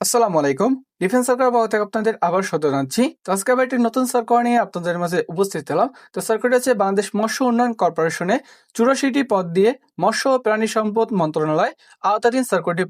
আসসালামু আলাইকুম। ডিফেন্স থেকে আপনাদের আবার সদ জানাচ্ছি। তো আজকে আবার একটি নতুন সরকার নিয়ে আপনাদের মাঝে উপস্থিত হলাম। তো হচ্ছে বাংলাদেশ মৎস্য উন্নয়ন কর্পোরেশনে চুরাশিটি পদ দিয়ে মৎস্য ও প্রাণী সম্পদ মন্ত্রণালয় আওতাধীন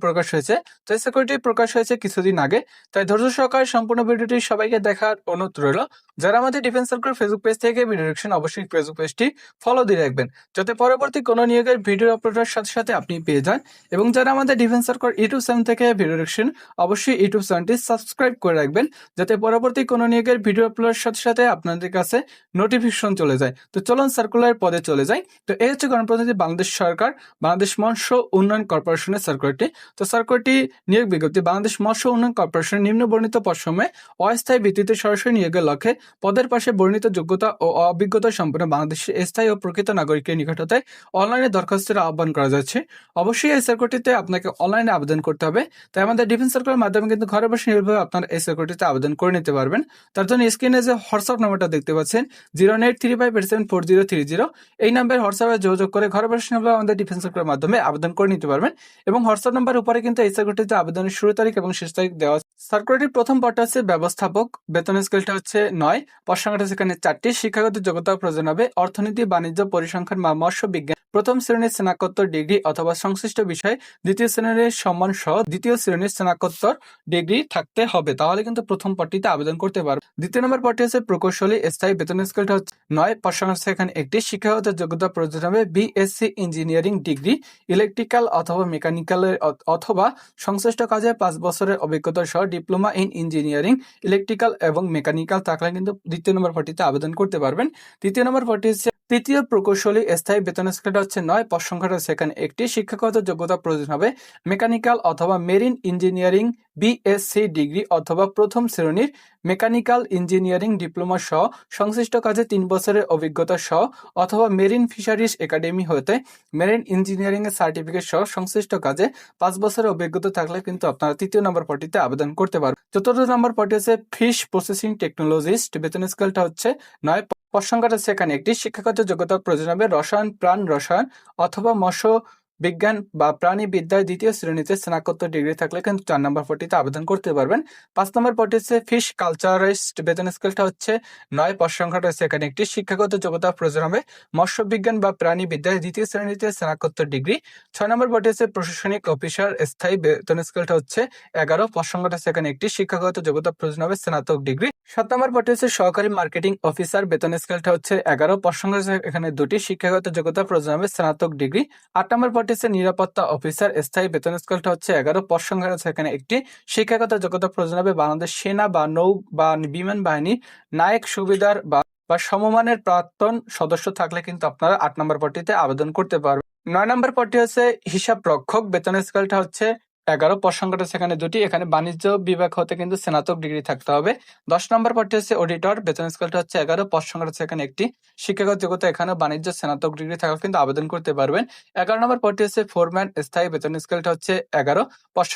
প্রকাশ হয়েছে। তো এই প্রকাশ হয়েছে কিছুদিন আগে। তাই ধৈর্য সহকারে সম্পূর্ণ ভিডিওটি সবাইকে দেখার অনুরোধ রইল। যারা আমাদের ডিফেন্স সার্কুলার ফেসবুক পেজ থেকে ভিডিও দেখছেন, অবশ্যই ফেসবুক পেজটি ফলো দিয়ে রাখবেন। যাতে পরবর্তী কোনো নিয়োগের ভিডিও আপলোডের সাথে সাথে আপনি পেয়ে যান। এবং যারা আমাদের ডিফেন্স সার্কুলার ইউটিউব চ্যানেল থেকে ভিডিও দেখছেন, অবশ্যই ইউটিউব চ্যানেলটি সাবস্ক্রাইব করে রাখবেন, যাতে পরবর্তী কোনো নিয়োগের ভিডিও আপলোডের সাথে সাথে আপনাদের কাছে নোটিফিকেশন চলে যায়। তো চলুন সার্কুলার পদে চলে যাই। তো এই হচ্ছে গণপ্রতিনিধি বাংলাদেশ সরকার, বাংলাদেশ মৎস্য উন্নয়ন কর্পোরেশনের সার্কুলারটি তো সার্কুলারটি নিয়োগ বিজ্ঞপ্তি, বাংলাদেশ মৎস্য উন্নয়ন কর্পোরেশনের নিম্ন বর্ণিত পশ্চিমে অস্থায়ী ভিত্তিতে সরাসরি নিয়োগের লক্ষ্যে পদের পাশে বর্ণিত যোগ্যতা ও অভিজ্ঞতা সম্পন্ন বাংলাদেশের স্থায়ী ও প্রকৃত নাগরিকের নিকট হতে অনলাইনে দরখাস্তের আহ্বান করা যাচ্ছে। অবশ্যই এই সার্কুলারটিতে আপনাকে অনলাইনে আবেদন করতে হবে। তাই আমাদের ডিফেন্স সার্কুলার মাধ্যমে কিন্তু ঘরে বসে নির্ভয়ে আপনার এই সার্কুলারটিতে আবেদন করে নিতে পারবেন? তার জন্য স্ক্রিনে যে হোয়াটসঅ্যাপ নাম্বারটা দেখতে পাচ্ছেন zero eight three five eight seven four zero three zero এই নাম্বারে হোয়াটসঅ্যাপে যোগাযোগ করে ঘরে বসে নির্ভয়ে আমাদের ডিফেন্স সার্কুলার মাধ্যমে আবেদন করে নিতে পারবেন। এবং হোয়াটসঅ্যাপ নাম্বার উপরে কিন্তু এই সার্কুলারটিতে আবেদনের শুরু তারিখ এবং শেষ তারিখ দেওয়া। সার্কুলারটির প্রথম পদটা হচ্ছে ব্যবস্থাপক। বেতন স্কেলটা হচ্ছে নয়। পদ সেখানে চারটি। শিক্ষাগত যোগ্যতা প্রয়োজন হবে। অর্থনীতি, বাণিজ্য, পরিসংখ্যান বা মৎস্য বিজ্ঞান। প্রথম শ্রেণির স্নাতকোত্তর ডিগ্রি অথবা সংশ্লিষ্ট বিষয়ে দ্বিতীয় শ্রেণির সম্মান সহ দ্বিতীয় শ্রেণির স্নাতকোত্তর ডিগ্রি থাকতে হবে। তাহলে কিন্তু প্রথম পদটিতে আবেদন করতে পারবে দ্বিতীয় নম্বর পদটি হচ্ছে প্রকৌশলী স্থায়ী বেতন স্কেলটা হচ্ছে নয়। পদ সংখ্যা সেখানে একটি শিক্ষাগত যোগ্যতা প্রয়োজন হবে বিএসসি ইঞ্জিনিয়ারিং ডিগ্রি ইলেকট্রিক্যাল অথবা মেকানিক্যালের অথবা সংশ্লিষ্ট কাজে পাঁচ বছরের অভিজ্ঞতা সহ ডিপ্লোমা ইন ইঞ্জিনিয়ারিং ইলেকট্রিক্যাল এবং মেকানিক্যাল থাকলে কিন্তু দ্বিতীয় নম্বর পদটিতে আবেদন করতে পারবেন। তৃতীয় নম্বর পদটি হচ্ছে তৃতীয় প্রকৌশলী স্থায়ী বেতন স্কেলটা হচ্ছে নয়, পদ সংখ্যাটা সেখানে একটি। শিক্ষাগত যোগ্যতা প্রয়োজন হবে মেকানিক্যাল অথবা মেরিন ইঞ্জিনিয়ারিং, বিএসসি ডিগ্রি অথবা প্রথম শ্রেণির মেকানিক্যাল ইঞ্জিনিয়ারিং ডিপ্লোমা সহ সংশ্লিষ্ট কাজে তিন বছরের অভিজ্ঞতা সহ অথবা মেরিন ফিশারিজ একাডেমি হতে মেরিন ইঞ্জিনিয়ারিং এর সার্টিফিকেট সহ সংশ্লিষ্ট কাজে পাঁচ বছরের অভিজ্ঞতা থাকলে কিন্তু আপনারা তৃতীয় নম্বর পটিতে আবেদন করতে পারবেন। চতুর্থ নম্বর পটি হচ্ছে ফিশ প্রসেসিং টেকনোলজিস্ট। বেতন স্কেলটা হচ্ছে নয় পদ সংখ্যাটা সেখানে একটি শিক্ষাগত যোগ্যতা প্রয়োজন হবে রসায়ন, প্রাণ রসায়ন অথবা মৎস্য বিজ্ঞান বা প্রাণী বিদ্যায় দ্বিতীয় শ্রেণীতে স্নাতকোত্তর ডিগ্রি থাকলে কিন্তু চার নম্বর পটিতে আবেদন করতে পারবেন। পাঁচ নম্বর পটি হচ্ছে ফিশ কালচারিস্ট বেতন স্কেলটা হচ্ছে নয়। পদ সংখ্যাটা সেখানে একটি শিক্ষাগত যোগ্যতা প্রয়োজন হবে মৎস্য বিজ্ঞান বা প্রাণী বিদ্যায় দ্বিতীয় শ্রেণীতে স্নাতকোত্তর ডিগ্রি। ছয় নম্বর পটি হচ্ছে প্রশাসনিক অফিসার স্থায়ী বেতন স্কেলটা হচ্ছে এগারো। পদ সেখানে একটি শিক্ষাগত যোগ্যতা প্রয়োজন হবে স্নাতক ডিগ্রি। সাত নম্বর পটি হচ্ছে সহকারী মার্কেটিং অফিসার। বেতন স্কেলটা হচ্ছে এগারো। হচ্ছে এখানে দুটি শিক্ষাগত যোগ্যতা প্রয়োজন হবে, স্নাতক ডিগ্রি। আট নম্বর পটি হচ্ছে নিরাপত্তা অফিসার। স্থায়ী বেতন স্কেলটা হচ্ছে এগারো। সংখ্যা এখানে একটি শিক্ষাগত যোগ্যতা প্রয়োজন হবে বাংলাদেশ সেনা বা নৌ বা বিমান বাহিনী। নায়ক, সুবিধার বা বা সমমানের প্রাক্তন সদস্য থাকলে কিন্তু আপনারা আট নম্বর পটিতে আবেদন করতে পারবেন। নয় নম্বর পটি হচ্ছে হিসাব রক্ষক বেতন স্কেলটা হচ্ছে এগারো পদ সেখানে দুটি, এখানে বাণিজ্য বিভাগ হতে কিন্তু স্নাতক ডিগ্রি থাকতে হবে। দশ নম্বর পদটি হচ্ছে অডিটর বেতন স্কেলটা হচ্ছে এগারো পদ সেখানে একটি। শিক্ষাগত যোগ্যতা এখানে বাণিজ্য, স্নাতক ডিগ্রি থাকা কিন্তু আবেদন করতে পারবেন। এগারো নম্বর পদটি হচ্ছে ফোরম্যান স্থায়ী বেতন স্কেলটা হচ্ছে এগারো পদ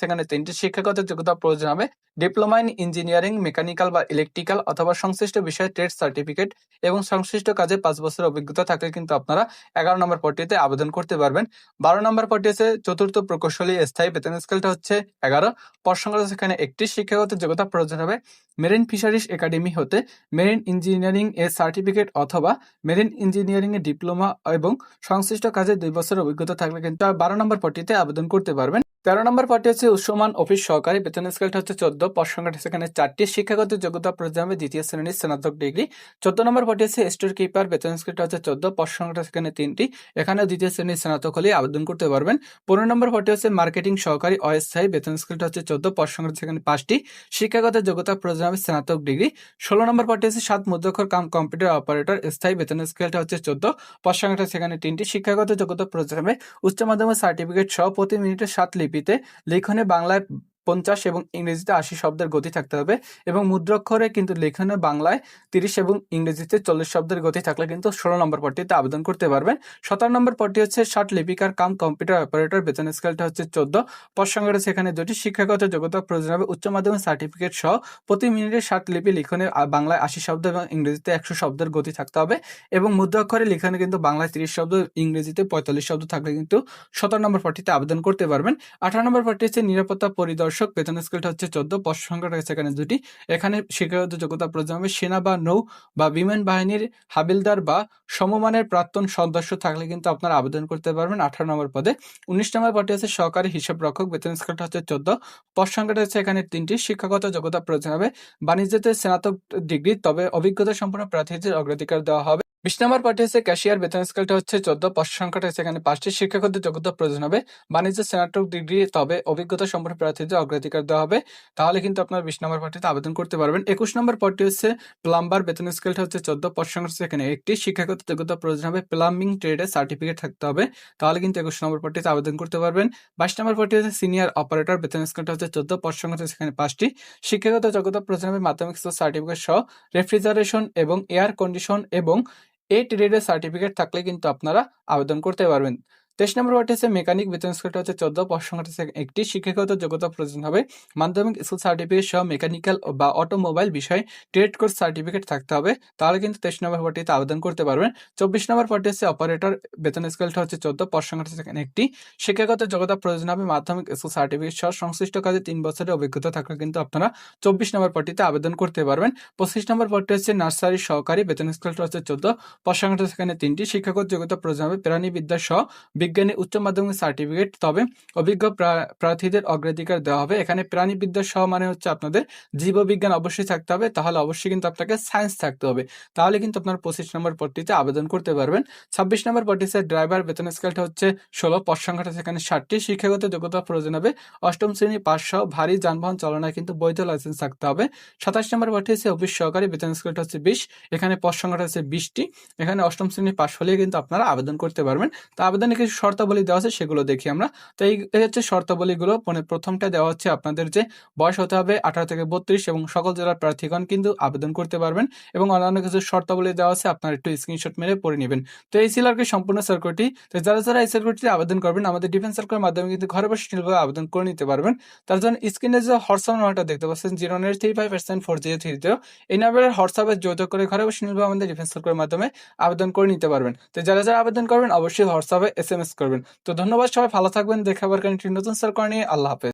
সেখানে তিনটি। শিক্ষাগত যোগ্যতা প্রয়োজন হবে ডিপ্লোমা ইন ইঞ্জিনিয়ারিং, মেকানিক্যাল বা ইলেকট্রিক্যাল অথবা সংশ্লিষ্ট বিষয়ে ট্রেড সার্টিফিকেট এবং সংশ্লিষ্ট কাজে পাঁচ বছরের অভিজ্ঞতা থাকলে কিন্তু আপনারা এগারো নম্বর পদটিতে আবেদন করতে পারবেন। বারো নম্বর পদটি হচ্ছে চতুর্থ প্রকৌশলী, স্থায়ী বেতন স্কেলটা হচ্ছে এগারো। পদ সেখানে একটি শিক্ষাগত যোগ্যতা প্রয়োজন হবে মেরিন ফিশারিজ একাডেমি হতে মেরিন ইঞ্জিনিয়ারিং এর সার্টিফিকেট অথবা মেরিন ইঞ্জিনিয়ারিং এর ডিপ্লোমা এবং সংশ্লিষ্ট কাজে দুই বছর অভিজ্ঞতা থাকলে কিন্তু বারো নম্বর পদটিতে আবেদন করতে পারবেন। তেরো নম্বর পার্টি হচ্ছে উচ্চমান অফিস সহকারী, বেতন স্কেলটা হচ্ছে চোদ্দ, পদ সংখ্যাটা সেখানে চারটি, শিক্ষাগত যোগ্যতা হবে দ্বিতীয় শ্রেণির স্নাতক ডিগ্রি চোদ্দ নম্বর পদটি হচ্ছে স্টোর কিপার বেতন স্কেলটা হচ্ছে চোদ্দ, পদ সেখানে তিনটি এখানে দ্বিতীয় শ্রেণির স্নাতক হলে আবেদন করতে পারবেন। পনেরো নম্বর পদটি হচ্ছে মার্কেটিং সহকারী, অস্থায়ী, বেতন স্কেলটা হচ্ছে চোদ্দ, পদ সেখানে পাঁচটি, শিক্ষাগত যোগ্যতা হবে স্নাতক ডিগ্রি ষোলো নম্বর পার্টি হচ্ছে সাত মুদ্রাক্ষর কাম কম্পিউটার অপারেটর স্থায়ী বেতন স্কেলটা হচ্ছে চোদ্দ, পদ সেখানে তিনটি, শিক্ষাগত যোগ্যতা হবে উচ্চ মাধ্যমিক সার্টিফিকেট সহ প্রতি মিনিটে সাত লিপিতে লিখনে বাংলায় পঞ্চাশ এবং ইংরেজিতে আশি শব্দের গতি থাকতে হবে এবং মুদ্রাক্ষরে কিন্তু লেখনে বাংলায় তিরিশ এবং ইংরেজিতে চল্লিশ শব্দের গতি থাকলে কিন্তু ষোলো নম্বর পদটিতে আবেদন করতে পারবেন। সতেরো নম্বর পদটি হচ্ছে ষাট লিপিকার কাম কম্পিউটার অপারেটর বেতন স্কেলটা হচ্ছে চোদ্দ। পদ সংখ্যাটা সেখানে দুটি শিক্ষাগত যোগ্যতা প্রয়োজন হবে উচ্চ মাধ্যমিক সার্টিফিকেট সহ প্রতি মিনিটে ষাট লিপি লিখনে বাংলায় আশি শব্দ এবং ইংরেজিতে একশো শব্দের গতি থাকতে হবে এবং মুদ্রাক্ষরে লিখনে কিন্তু বাংলায় তিরিশ শব্দ, ইংরেজিতে পঁয়তাল্লিশ শব্দ থাকলে কিন্তু সতেরো নম্বর পদটিতে আবেদন করতে পারবেন। আঠারো নম্বর পদটি হচ্ছে নিরাপত্তা পরিদর্শক পরিদর্শক বেতন স্কেলটা হচ্ছে চোদ্দ, পদ সংখ্যাটা হচ্ছে এখানে দুটি। এখানে শিক্ষাগত যোগ্যতা প্রয়োজন হবে সেনা বা নৌ বা বিমান বাহিনীর হাবিলদার বা সমমানের প্রাক্তন সদস্য থাকলে কিন্তু আপনারা আবেদন করতে পারবেন আঠারো নম্বর পদে। উনিশ নম্বর পদটি হচ্ছে সহকারী হিসাব রক্ষক, বেতন স্কেলটা হচ্ছে চোদ্দ, পদ সংখ্যাটা হচ্ছে এখানে তিনটি। শিক্ষাগত যোগ্যতা প্রয়োজন হবে বাণিজ্যতে স্নাতক ডিগ্রি, তবে অভিজ্ঞতা সম্পন্ন প্রার্থীদের অগ্রাধিকার দেওয়া হবে। বিশ নম্বর পার্টি হচ্ছে ক্যাশিয়ার বেতন স্কেলটা হচ্ছে চোদ্দ, পদ সংখ্যাটা এখানে পাঁচটি। শিক্ষাগত যোগ্যতা প্রয়োজন হবে। বাণিজ্য, স্নাতক ডিগ্রি, তবে অভিজ্ঞতা সম্পন্ন প্রার্থীদের অগ্রাধিকার দেওয়া হবে। তাহলে কিন্তু আপনার বিশ নম্বর পার্টিতে আবেদন করতে পারবেন। একুশ নম্বর পদটি হচ্ছে প্লাম্বার বেতন স্কেলটা হচ্ছে চোদ্দ, পদ সংখ্যা এখানে একটি। শিক্ষাগত যোগ্যতা প্রয়োজন হবে। প্লাম্বিং ট্রেডের সার্টিফিকেট থাকতে হবে। তাহলে কিন্তু একুশ নম্বর পার্টিতে আবেদন করতে পারবেন। বাইশ নম্বর পার্টি হচ্ছে সিনিয়র অপারেটর। বেতন স্কেলটা হচ্ছে চোদ্দ, পদ সংখ্যা এখানে পাঁচটি। শিক্ষাগত যোগ্যতা প্রয়োজন হবে মাধ্যমিক সার্টিফিকেট সহ রেফ্রিজারেশন এবং এয়ার কন্ডিশন এবং এ ট্রেডের সার্টিফিকেট থাকলে কিন্তু আপনারা আবেদন করতে পারবেন। তেইশ নম্বর ওয়ার্ড হচ্ছে মেকানিক বেতন স্কেলটা হচ্ছে চোদ্দ সংখ্যাটা হচ্ছে একটি। শিক্ষাগত যোগ্যতা প্রয়োজন হবে। মাধ্যমিক স্কুল সার্টিফিকেট সহ মেকানিক্যাল বা অটোমোবাইল বিষয়ে ট্রেড কোর্স সার্টিফিকেট থাকতে হবে। তাহলে কিন্তু তেইশ নম্বর পদটিতে আবেদন করতে পারবেন। চব্বিশ নম্বর পদটি হচ্ছে অপারেটর বেতন স্কেলটা হচ্ছে চোদ্দ হচ্ছে একটি। শিক্ষাগত যোগ্যতা প্রয়োজন হবে। মাধ্যমিক স্কুল সার্টিফিকেট সহ সংশ্লিষ্ট কাজে তিন বছরের অভিজ্ঞতা থাকলে কিন্তু আপনারা চব্বিশ নম্বর পদটিতে আবেদন করতে পারবেন। পঁচিশ নম্বর পদটি হচ্ছে নার্সারি সহকারী বেতন স্কেলটা হচ্ছে চোদ্দ সংখ্যাটা হচ্ছে তিনটি। শিক্ষাগত যোগ্যতা প্রয়োজন হবে। প্রাণীবিদ্যা সহ বিজ্ঞানী উচ্চ মাধ্যমিক সার্টিফিকেট, তবে অভিজ্ঞ প্রা- প্রার্থীদের অগ্রাধিকার দেওয়া হবে। এখানে প্রাণীবিদ্যা সহ মানে হচ্ছে আপনাদের জীববিজ্ঞান অবশ্যই থাকতে হবে। তাহলে অবশ্যই কিন্তু আপনাকে সায়েন্স থাকতে হবে। তাহলে কিন্তু আপনার পঁচিশ নম্বর পদটিতে আবেদন করতে পারবেন। ছাব্বিশ নম্বর পদটি হচ্ছে ড্রাইভার বেতন স্কেলটা হচ্ছে ষোলো, পদ সংখ্যাটা সেখানে ষাটটি। শিক্ষাগত যোগ্যতা প্রয়োজন হবে। অষ্টম শ্রেণি পাস সহ ভারী যানবাহন চালনায় কিন্তু বৈধ লাইসেন্স থাকতে হবে। সাতাশ নম্বর হচ্ছে অফিস সহকারী বেতন স্কেলটা হচ্ছে বিশ। এখানে পদ সংখ্যাটা হচ্ছে বিশটি। এখানে অষ্টম শ্রেণি পাশ হলে কিন্তু আপনারা আবেদন করতে পারবেন। তো আবেদনে কিছু শর্তাবলী দেওয়া আছে, সেগুলো দেখি আমরা। তো এই হচ্ছে শর্তাবলীগুলো। মানে প্রথমটা দেওয়া হচ্ছে আপনাদের যে বয়স হতে হবে আঠারো থেকে বত্রিশ এবং সকল জেলার প্রার্থীগণ কিন্তু আবেদন করতে পারবেন এবং অন্যান্য কিছু শর্তাবলী দেওয়া আছে, আপনারা একটু স্ক্রিনশট মেরে পড়ে নেবেন। তো এই ছিল আর কি সম্পূর্ণ সার্কুলটি তো যারা যারা এই সার্কুলটিতে আবেদন করবেন, আমাদের ডিফেন্স সার্কুলের মাধ্যমে কিন্তু ঘরে বসে নির্ভয়ে আবেদন করে নিতে পারবেন। তার জন্য স্ক্রিনে যে হোয়াটসঅ্যাপ নাম্বারটা দেখতে পাচ্ছেন, zero nine three five percent four zero three zero. এই নাম্বারে হোয়াটসঅ্যাপে যোগাযোগ করে ঘরে বসে নির্ভয়ে আমাদের ডিফেন্স সার্কুলের মাধ্যমে আবেদন করে নিতে পারবেন। তো যারা যারা আবেদন করবেন, অবশ্যই হোয়াটসঅ্যাপে এস এম এস করবেন। তো ধন্যবাদ সবাই ভালো থাকবেন দেখে আবার নতুন সার্কুল নিয়ে। আল্লাহ হাফেজ।